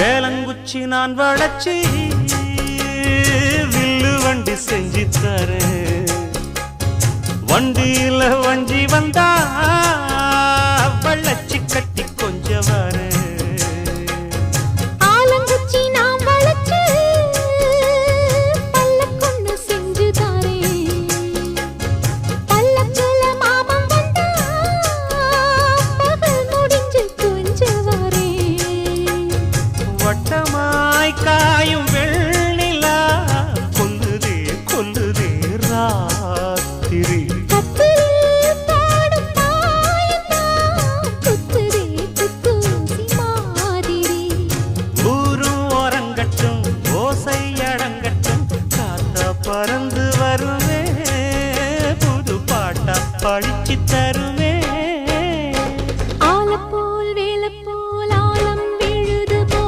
வேலங்குச்சி நான் வளச்சி வில்லு வண்டி செஞ்சு தர. வண்டியில வஞ்சி வந்தா வள்ளச்சி கட்டி கொஞ்சம் வரேன் வட்டமாய் காயும் வெள்ளிலா கொல்லுதே கொல்லுதே ராத்திரி. பறந்து வருவே புது பாட்டா படிச்சு தரும்